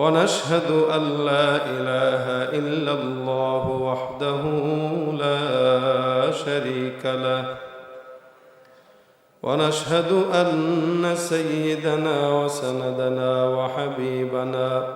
ونشهد أن لا إله إلا الله وحده لا شريك له. ونشهد أن سيدنا وسندنا وحبيبنا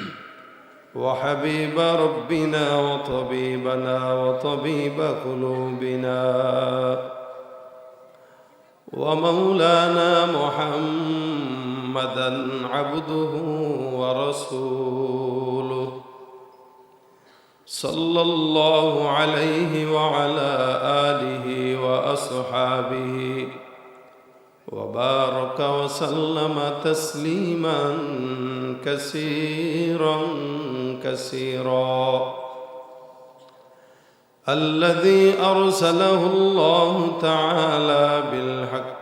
وحبيب ربنا وطبيبنا وطبيب قلوبنا ومولانا محمدا عبده ورسوله. صلى الله عليه وعلى آله وأصحابه وبارك وسلم تسليما كثيرا كثيرا. الذي أرسله الله تعالى بالحق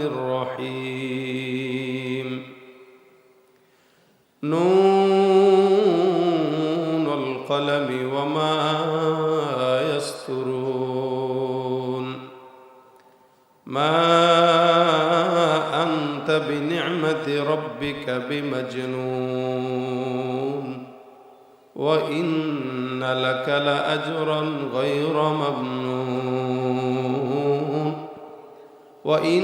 الرحيم. نون القلم وما يسترون. ما أنت بنعمة ربك بمجنون. وإن لك لأجرا غير ممنون. وانك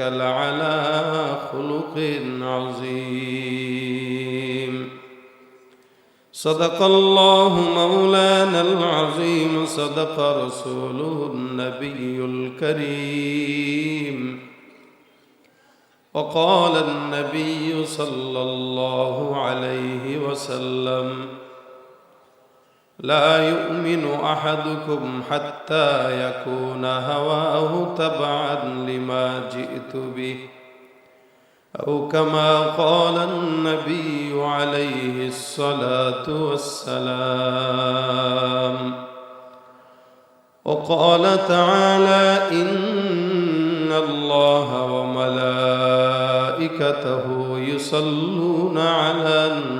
لعلى خلق عظيم صدق الله مولانا العظيم صدق رسوله النبي الكريم. وقال النبي صلى الله عليه وسلم لا يؤمن أحدكم حتى يكون هواه تبعا لما جئت به. أو كما قال النبي عليه الصلاة والسلام. وقال تعالى إن الله وملائكته يصلون على النبي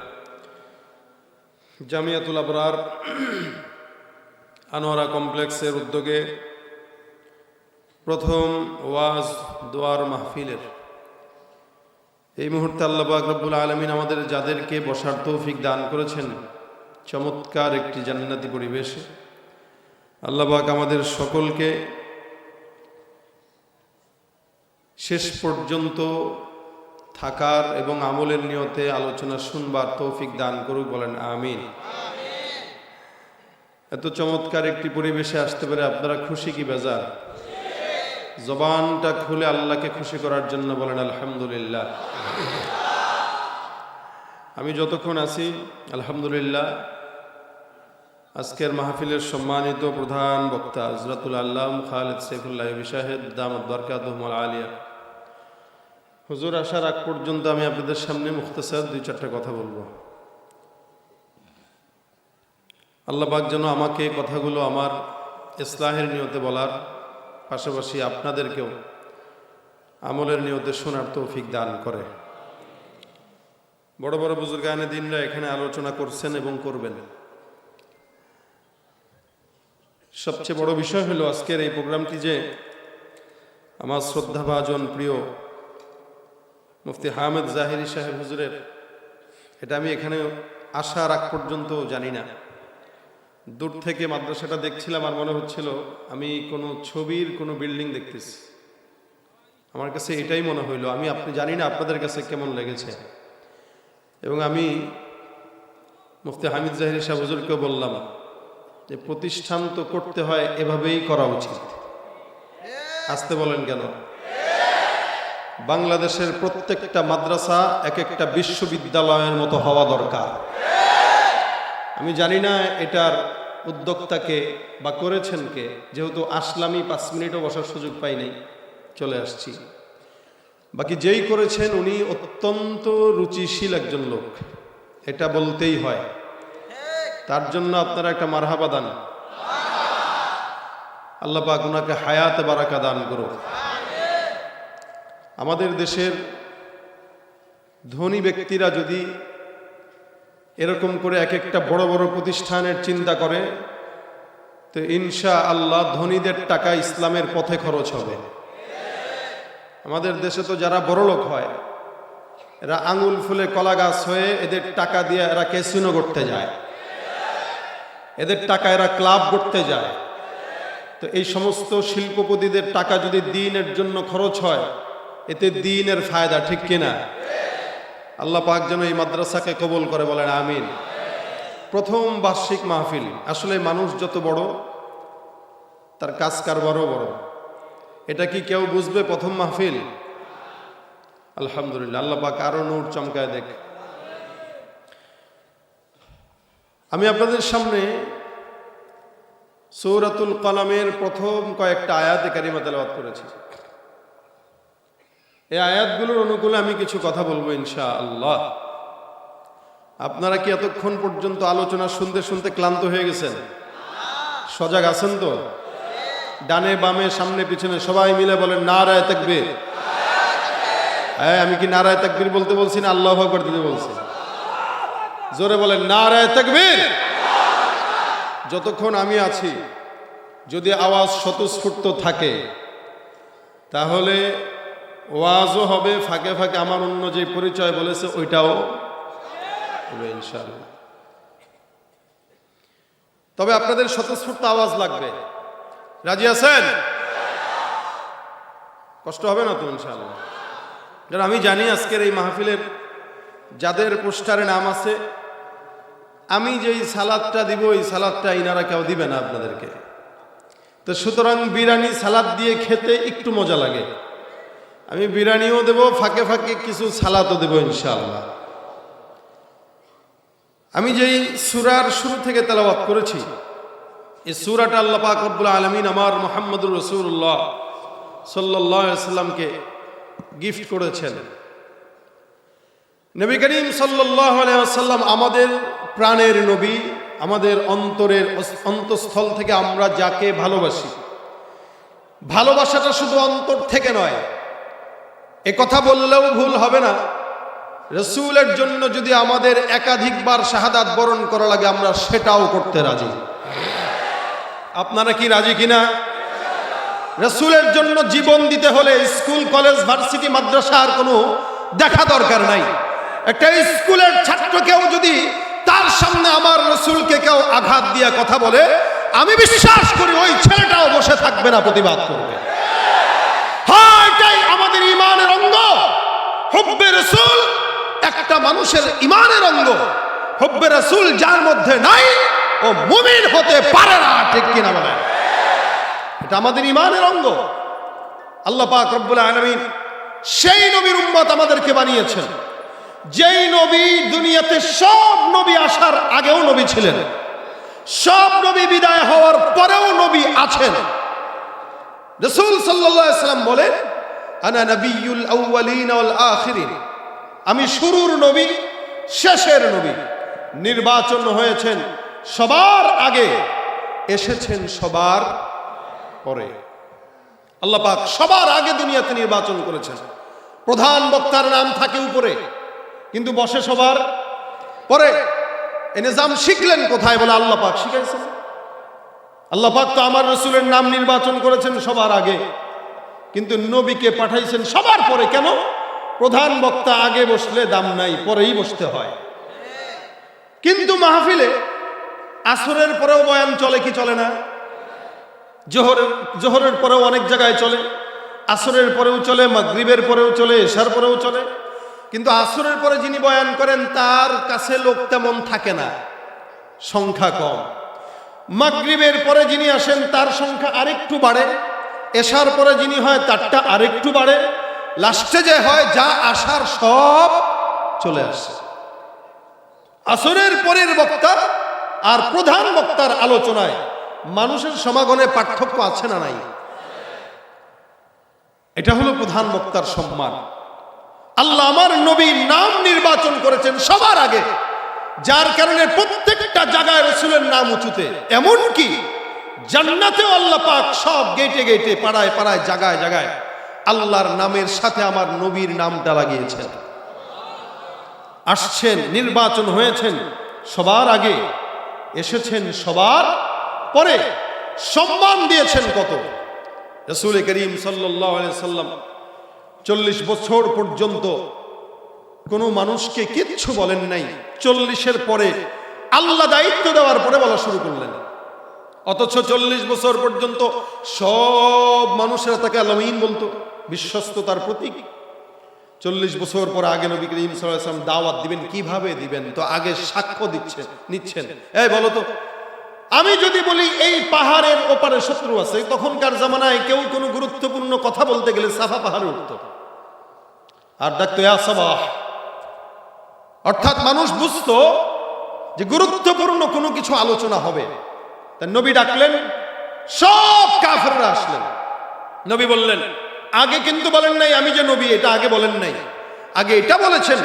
জামিয়াতুল আবরার আনোয়ারা কমপ্লেক্সের উদ্যোগে প্রথম ওয়াজ দোয়ার মাহফিলের। এই মুহূর্তে আল্লাহ রব্বুল আলমিন আমাদের যাদেরকে বসার তৌফিক দান করেছেন, চমৎকার একটি জান্নাতি পরিবেশে। আল্লাহ পাক আমাদের সকলকে শেষ পর্যন্ত থাকার এবং আমলের নিয়তে আলোচনা শুনবার তৌফিক দান করুক, বলেন আমিন। এত চমৎকার একটি পরিবেশে আসতে পারে আপনারা খুশি কি বেজার? জবানটা খুলে আল্লাহকে খুশি করার জন্য বলেন আলহামদুলিল্লাহ। আমি যতক্ষণ আছি, আলহামদুলিল্লাহ, আজকের মাহফিলের সম্মানিত প্রধান বক্তা হজরতুল আল্লাহ খালেদ সৈফুল্লাহ বিশাহেদ দামদ বরকাতহমল আলিয়া। হুজুর, আসার আগ পর্যন্ত আমি আপনাদের সামনে মুখতাসার দুই চারটা কথা বলব। আল্লাহবাক যেন আমাকে কথাগুলো আমার ইসলাহের নিয়তে বলার পাশাপাশি আপনাদেরকেও আমলের নিয়তে শোনার তৌফিক দান করে। বড় বড় বুজুর্গানে দিনরা এখানে আলোচনা করছেন এবং করবেন। সবচেয়ে বড় বিষয় হলো আজকের এই প্রোগ্রামটি যে আমার শ্রদ্ধাভাজন প্রিয় মুফতি হামেদ জাহিরি সাহেব হুজুরের। এটা আমি এখানে আসার আগ পর্যন্ত জানি না। দূর থেকে মাদ্রাসাটা দেখছিলাম আর মনে হচ্ছিল আমি কোনো ছবির কোনো বিল্ডিং দেখতেছি। আমার কাছে এটাই মনে হইল, আমি আপনি জানি না আপনাদের কাছে কেমন লেগেছে। এবং আমি মুফতি হামিদ জাহির শাহ হুজুরকেও বললাম যে প্রতিষ্ঠান তো করতে হয়, এভাবেই করা উচিত। আসতে বলেন কেন? বাংলাদেশের প্রত্যেকটা মাদ্রাসা এক একটা বিশ্ববিদ্যালয়ের মতো হওয়া দরকার। আমি জানি না এটার উদ্যোক্তাকে বা করেছেন কে, যেহেতু আসলামই পাঁচ মিনিটও বসার সুযোগ পাইনি চলে আসছি। বাকি যেই করেছেন উনি অত্যন্ত রুচিশীল একজন লোক, এটা বলতেই হয়। তার জন্য আপনারা একটা মারহাবা দান। আল্লাহ পাক ওনাকে হায়াত বারাকা দান করো আমাদের দেশের ধনী ব্যক্তিরা যদি এরকম করে এক একটা বড় বড় প্রতিষ্ঠানের চিন্তা করে, তো ইনশা আল্লাহ ধনীদের টাকা ইসলামের পথে খরচ হবে। আমাদের দেশে তো যারা বড় লোক হয়, এরা আঙুল ফুলে কলা গাছ হয়ে এদের টাকা দিয়ে এরা ক্যাসিনো করতে যায়। এদের টাকা এরা ক্লাব করতে যায়। তো এই সমস্ত শিল্পপতিদের টাকা যদি দিনের জন্য খরচ হয় এতে দিনের ফায়দা, ঠিক কিনা? আল্লাহ পাক যেন এই মাদ্রাসাকে কবল করে বলেন, আমিন। প্রথম বার্ষিক মাহফিল, আসলে মানুষ যত বড়, তার কাজ কারবারও বড়। এটা কি কেউ বুঝবে প্রথম মাহফিল? আলহামদুলিল্লাহ, আল্লাহ পাক আরও নূর চমকায় দেখ। আমি আপনাদের সামনে সৌরাতুল কালামের প্রথম কয়েকটা আয়াতে কারিমা তেলাওয়াত করেছি। এই আয়াতগুলোর অনুকূলে আমি কিছু কথা বলব ইনশা আল্লাহ আপনারা কি এতক্ষণ পর্যন্ত আলোচনা শুনতে শুনতে ক্লান্ত হয়ে গেছেন? সজাগ আছেন তো? ডানে বামে, সামনে পিছনে সবাই মিলে বলেন, নারায় তাকবীর। হ্যাঁ আমি কি নারায় তাকবীর বলতে বলছি না আল্লাহ আকবার দিতে বলছি? জোরে বলেন, নারায় তাকবীর। যতক্ষণ আমি আছি, যদি আওয়াজ স্বতঃস্ফূর্ত থাকে, তাহলে ওয়াজও হবে, ফাঁকে ফাঁকে আমার অন্য যে পরিচয় বলেছে, ওইটাও হবে ইনশাআল্লাহ। তবে আপনাদের স্বতঃস্ফূর্ত আওয়াজ লাগবে। রাজি আছেন? কষ্ট হবে না তো ইনশাআল্লাহ? কারণ আমি জানি আজকের এই মাহফিলের যাদের পোস্টারে নাম আছে, আমি যেই সালাদটা দিব, এই সালাদটা ইনারা কেউ দিবে না আপনাদেরকে। তো সুতরাং বিরিয়ানি সালাদ দিয়ে খেতে একটু মজা লাগে। আমি বিরিয়ানিও দেব, ফাঁকে ফাঁকে কিছু সালাদও দেব ইনশাআল্লাহ। আমি যেই সুরার শুরু থেকে তেলাওয়াত করেছি, এই সুরাটা আল্লাহ পাক রব্বুল আলমিন আমার মোহাম্মদুর রসুল্লাহ সাল্লাহ সাল্লামকে গিফট করেছেন। নবী করিম সাল্লাহ আলাইসাল্লাম আমাদের প্রাণের নবী, আমাদের অন্তরের অন্তঃস্থল থেকে আমরা যাকে ভালোবাসি। ভালোবাসাটা শুধু অন্তর থেকে নয় এ কথা বললেও ভুল হবে না। রসুলের জন্য যদি আমাদের একাধিকবার শাহাদাত বরণ করা লাগে, আমরা সেটাও করতে রাজি। আপনারা কি রাজি কিনা? রসুলের জন্য জীবন দিতে হলে স্কুল, কলেজ, ভার্সিটি মাদ্রাসার কোনো দেখা দরকার নাই। একটা স্কুলের ছাত্রকেও যদি তার সামনে আমার রসুলকে কেউ আঘাত দিয়ে কথা বলে, আমি বিশ্বাস করি ওই ছেলেটাও বসে থাকবে না, প্রতিবাদ করবে। ইমানের অঙ্গ। হব্বে রসুল একটা মানুষের ইমানের অঙ্গ। হব্বে রসুল যার মধ্যে নাই, ও মুমিন হতে পারে না, ঠিক কিনা বলে এটা আমাদের ইমানের অঙ্গ। আল্লাহ পাক রব্বুল আলমিন সেই নবীর উম্মত আমাদেরকে বানিয়েছেন। যেই নবী দুনিয়াতে সব নবী আসার আগেও নবী ছিলেন। সব নবী বিদায় হওয়ার পরেও নবী আছেন। রসুল সাল্লাম বলেন আনা ওয়াল আখিরিন। আমি শুরুর নবী, শেষের নবী। নির্বাচন হয়েছেন সবার আগে, এসেছেন সবার পরে। আল্লাহ পাক সবার আগে দুনিয়াতে নির্বাচন করেছেন। প্রধান বক্তার নাম থাকে উপরে, কিন্তু বসে সবার পরে। এ নিজাম শিখলেন কোথায় বলে আল্লাহ পাক শিখাইছেন। আল্লাহ পাক তো আমার রসুলের নাম নির্বাচন করেছেন সবার আগে। কিন্তু নবীকে পাঠাইছেন সবার পরে কেন? প্রধান বক্তা আগে বসলে দাম নাই, পরেই বসতে হয়। কিন্তু মাহফিলে আসরের পরেও বয়ান চলে কি চলে না? জোহরের জোহরের পরেও অনেক জায়গায় চলে, আসরের পরেও চলে, মাগরিবের পরেও চলে, এশার পরেও চলে। কিন্তু আসরের পরে যিনি বয়ান করেন, তার কাছে লোক তেমন থাকে না, সংখ্যা কম। মাগরিবের পরে যিনি আসেন, তার সংখ্যা আরেকটু বাড়ে। এশার পরে যিনি হয়, তারটা আরেকটু বাড়ে। লাস্টে যে হয়, যা আসার সব চলে আসে। আসরের পরের বক্তা আর প্রধান বক্তার আলোচনায় মানুষের সমাগমে পার্থক্য আছে না নাই? এটা হলো প্রধান বক্তার সম্মান। আল্লাহ আমার নবীর নাম নির্বাচন করেছেন সবার আগে, যার কারণে প্রত্যেকটা জায়গায় রসুলের নাম উঁচুতে। এমন কি জান্নাতেও আল্লাহ পাক সব গেটে গেটে পাড়ায় পাড়ায়, জাগায় জাগায় আল্লাহর নামের সাথে আমার নবীর নামটা লাগিয়েছেন। আসছেন, নির্বাচন হয়েছেন, সবার আগে এসেছেন সবার পরে সম্মান দিয়েছেন কত? রসুল করিম সাল্লাম চল্লিশ বছর পর্যন্ত কোনো মানুষকে কিচ্ছু বলেন নাই। চল্লিশের পরে আল্লাহ দায়িত্ব দেওয়ার পরে বলা শুরু করলেন। অথচ চল্লিশ বছর পর্যন্ত সব মানুষেরা তাকে আলমিন বলতো বিশ্বস্ততার প্রতীক। চল্লিশ বছর পর আগে নবী করিম সাল্লাম দাওয়াত দিবেন, কীভাবে দিবেন? তো আগে সাক্ষ্য দিচ্ছেন, নিচ্ছেন। এই বলো তো, আমি যদি বলি এই পাহাড়ের ওপারে শত্রু আছে, তখনকার জামানায় কেউ কোনো গুরুত্বপূর্ণ কথা বলতে গেলে সাফা পাহাড়ে উঠত। আর ডাকতো ইয়াসাবাহ অর্থাৎ মানুষ বুঝতো যে গুরুত্বপূর্ণ কোনো কিছু আলোচনা হবে। তা নবী ডাকলেন, সব কাফেররা আসলেন। নবী বললেন, আগে কিন্তু বলেন নাই, আমি যে নবী, এটা আগে বলেন নাই। আগে এটা বলেছেন,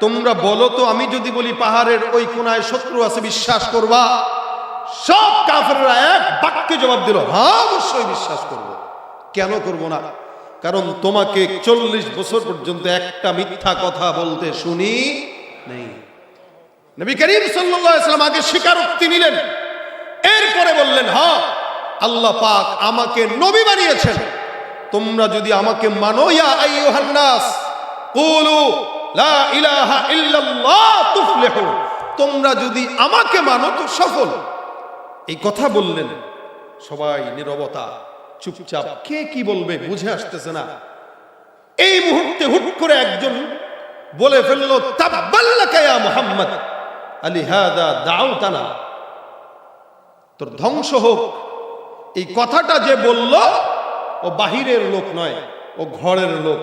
তোমরা বলো তো, আমি যদি বলি পাহাড়ের ওই কোনায় শত্রু আছে, বিশ্বাস করবা? সব কাফেররা এক বাক্যে জবাব দিল হ্যাঁ অবশ্যই বিশ্বাস করব। কেন করব না? কারণ তোমাকে চল্লিশ বছর পর্যন্ত একটা মিথ্যা কথা বলতে শুনি নেই। নবী করিম সাল্লাম আগে স্বীকারোক্তি নিলেন। এরপরে বললেন হ্যাঁ আল্লাহ পাক আমাকে নবী বানিয়েছেন। তোমরা যদি আমাকে মানো লা ইলাহা তোমরা যদি আমাকে মানো, তো সফল। এই কথা বললেন সবাই নীরবতা, চুপচাপ। কে কি বলবে, বুঝে আসতেছে না। এই মুহূর্তে হুট করে একজন বলে ফেলল, তাব্বাল্লাকা ইয়া মুহাম্মদ, আলি হাদা দাউতানা। তোর ধ্বংস হোক। এই কথাটা যে বলল, ও বাহিরের লোক নয়, ও ঘরের লোক।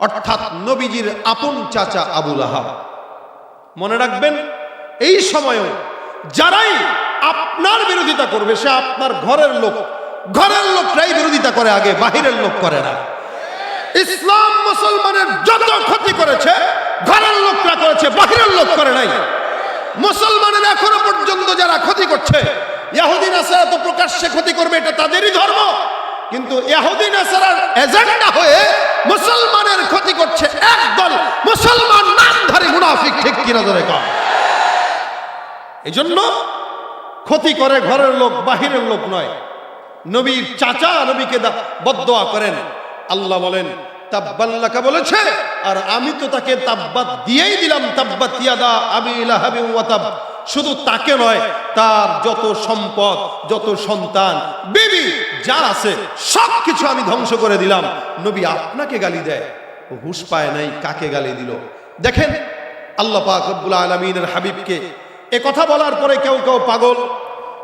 অর্থাৎ নবীজির আপন চাচা আবুল আহাব। মনে রাখবেন, এই সময়ও যারাই আপনার বিরোধিতা করবে, সে আপনার ঘরের লোক। ঘরের লোকরাই বিরোধিতা করে আগে, বাহিরের লোক করে না। ইসলাম মুসলমানের যত ক্ষতি করেছে, ঘরের লোকরা করেছে, বাহিরের লোক করে নাই। মুসলমানের এখনও পর্যন্ত যারা ক্ষতি করছে ইয়াহুদি নাসারা তো প্রকাশ্যে ক্ষতি করবে, এটা তাদেরই ধর্ম। কিন্তু ইয়াহুদি নাসারার এজেন্ডা হয়ে মুসলমানের ক্ষতি করছে একদল মুসলমান নামধারী মুনাফিক, ঠিক কিনা ধরে কম এই জন্য ক্ষতি করে ঘরের লোক, বাহিরের লোক নয়। নবীর চাচা নবীকে বদদোয়া করেন। আল্লাহ বলেন তাব্বাল্লাকা বলেছে, আর আমি তো তাকে তাব্বাত দিয়েই দিলাম, তাব্বাত ইয়াদা আবি লাহাবি ওয়াতাব শুধু তাকে নয়, তার যত সম্পদ, যত সন্তান, বেবি যা আছে সব কিছু আমি ধ্বংস করে দিলাম। নবী আপনাকে গালি দেয় হুশ পায় নাই, কাকে গালি দিল? দেখেন, আল্লাহ পাক রব্বুল আলমিনের হাবিবকে, এ কথা বলার পরে কেউ কেউ পাগল,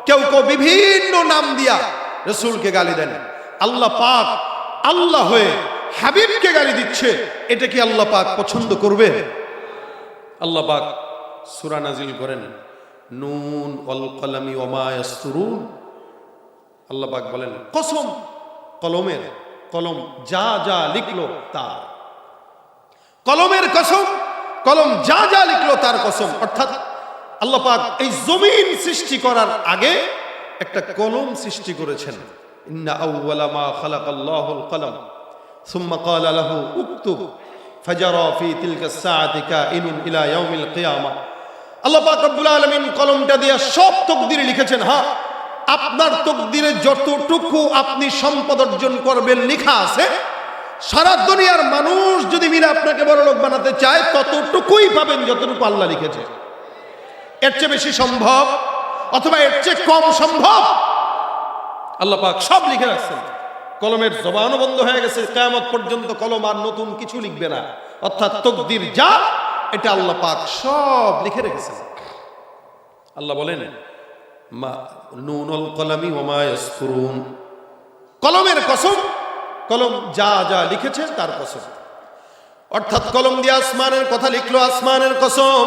কেউ কেউ বিভিন্ন নাম দিয়া রসুলকে গালি দেন। আল্লাহ পাক আল্লাহ হয়ে হাবিবকে গালি দিচ্ছে, এটা কি আল্লাহ পাক পছন্দ করবে? আল্লাহ পাক সূরা নাজিল করেন। নুন অল কলামি ওমা ইয়াসতুরুন। আল্লাহ পাক বলেন, কসম, কলমের কলম, যা যা লিখলো তার। কলমের কসম, কলম যা যা লিখলো তার কসম। অর্থাৎ আল্লাহ পাক এই জমিন সৃষ্টি করার আগে একটা কলম সৃষ্টি করেছেন। ইন্না আউওয়ালা মা খালাকাল্লাহুল কলম। সুম্মা ক্বালা লাহু উকতুব ফাজারা ফি তিলকা সাআতি কাইনুন ইলা ইয়াউমিল কিয়ামা। আল্লাহ রব্বুল আলামিন কলমটা দিয়ে সব তকদির লিখেছেন হ্যাঁ? আপনার তকদিরে যতটুকু আপনি সম্পদ অর্জন করবেন লেখা আছে, সারা দুনিয়ার মানুষ যদি মিলে আপনাকে বড় লোক বানাতে চায়, ততটুকুই পাবেন যতটুকু আল্লাহ লিখেছে। এর চেয়ে বেশি সম্ভব, অথবা এর চেয়ে কম সম্ভব, আল্লাহ পাক সব লিখে রাখছেন। কলমের জবানও বন্ধ হয়ে গেছে, কেয়ামত পর্যন্ত কলম আর নতুন কিছু লিখবে না। অর্থাৎ তকদির যা এটা আল্লাহ পাক সব লিখে রেখেছেন। আল্লাহ বলেন কলামি কলমের কসম কলম যা যা লিখেছে তার কসম। অর্থাৎ কলম দিয়ে আসমানের কথা লিখলো আসমানের কসম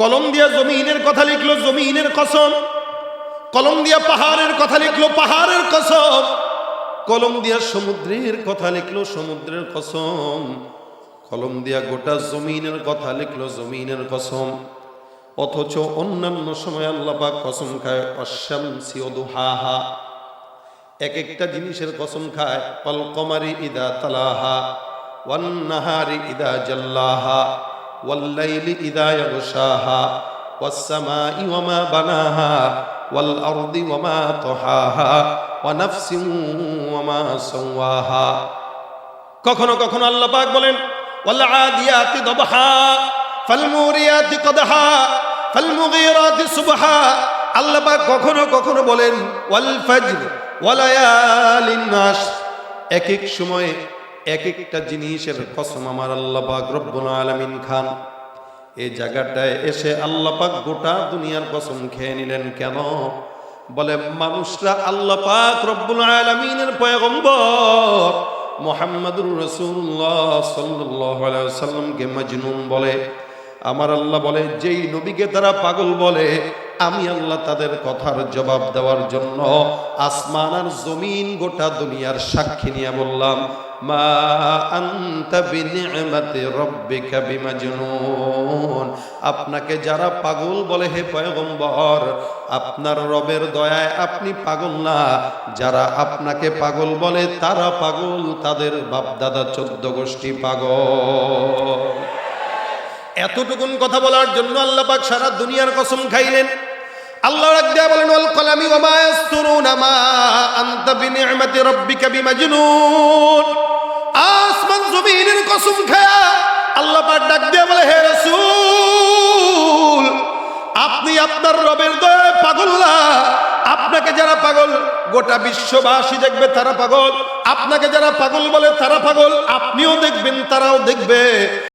কলম দিয়ে জমিনের কথা লিখলো জমিনের কসম কলম দিয়া পাহাড়ের কথা লিখলো পাহাড়ের কসম কলম দিয়া সমুদ্রের কথা লিখলো সমুদ্রের কসম। কলম দিয়া গোটা জমিনের কথা লিখলো জমিনের কসম। অথচ অন্যান্য সময় আল্লাপা কসম খায় অশ্যাম সিওদুহাহা এক একটা জিনিসের কসম খায় পলকমারি ইদা তালাহা, ওয়ান্নাহারি ইদা জল্লাহা, ওয়াল্লাইলি ইদা ইয়াগশাহা, ওয়াসসামাই ওয়ামা বানাহা ওয়াল আরদি ওয়ামা তাহাহা ওয়া নাফসিন ওয়ামা সাওয়াহা। কখনো কখনো আল্লাহ পাক বলেন والعاديات ضبحا فالموريات قدحا فالمغيرات صبحا আল্লাহ পাক কখনো কখনো বলেন ওয়াল ফজর ওয়ালায়ালিন নাস এক এক সময়ে এক একটা জিনিসের কসম আমার আল্লাহ পাক রব্বুল আলামিন খান এই জায়গাটায় এসে আল্লাহ পাক গোটা দুনিয়ার কসম খেয়ে নিলেন কেন বলে মানুষরা আল্লাহ পাক রব্বুল আলামিনের পয়গম্বর মোহাম্মদুর রসুল্লাহ সাল্লাহ সাল্লামকে মজনুম বলে। আমার আল্লাহ বলে যেই নবীকে তারা পাগল বলে আমি আল্লাহ তাদের কথার জবাব দেওয়ার জন্য আসমান আর জমিন গোটা দুনিয়ার সাক্ষী নিয়ে বললাম, মা আনতা আপনাকে যারা পাগল বলে, হে পয়গম্বর, আপনার রবের দয়ায় আপনি পাগল না। যারা আপনাকে পাগল বলে, তারা পাগল, তাদের বাপদাদা চোদ্দ গোষ্ঠী পাগল। এতটুকুন কথা বলার জন্য আল্লাহ পাক সারা দুনিয়ার কসম খাইলেন। আল্লাহ রাখ দেয়া বলেন, ওয়াল কলামি ওয়া মা ইয়াসতুরুনা মা আনতা বিনি'মাতি রাব্বিকা বিমাজনুন। আসমান জমিনের কসম খায়া আল্লাহ পাক ডাক দেয়া বলে, হে রাসূল, আপনি আপনার রবের দয়ায় পাগল না। আপনাকে যারা পাগল, গোটা বিশ্ববাসী দেখবে তারা পাগল। আপনাকে যারা পাগল বলে তারা পাগল। আপনিও দেখবেন, তারাও দেখবে।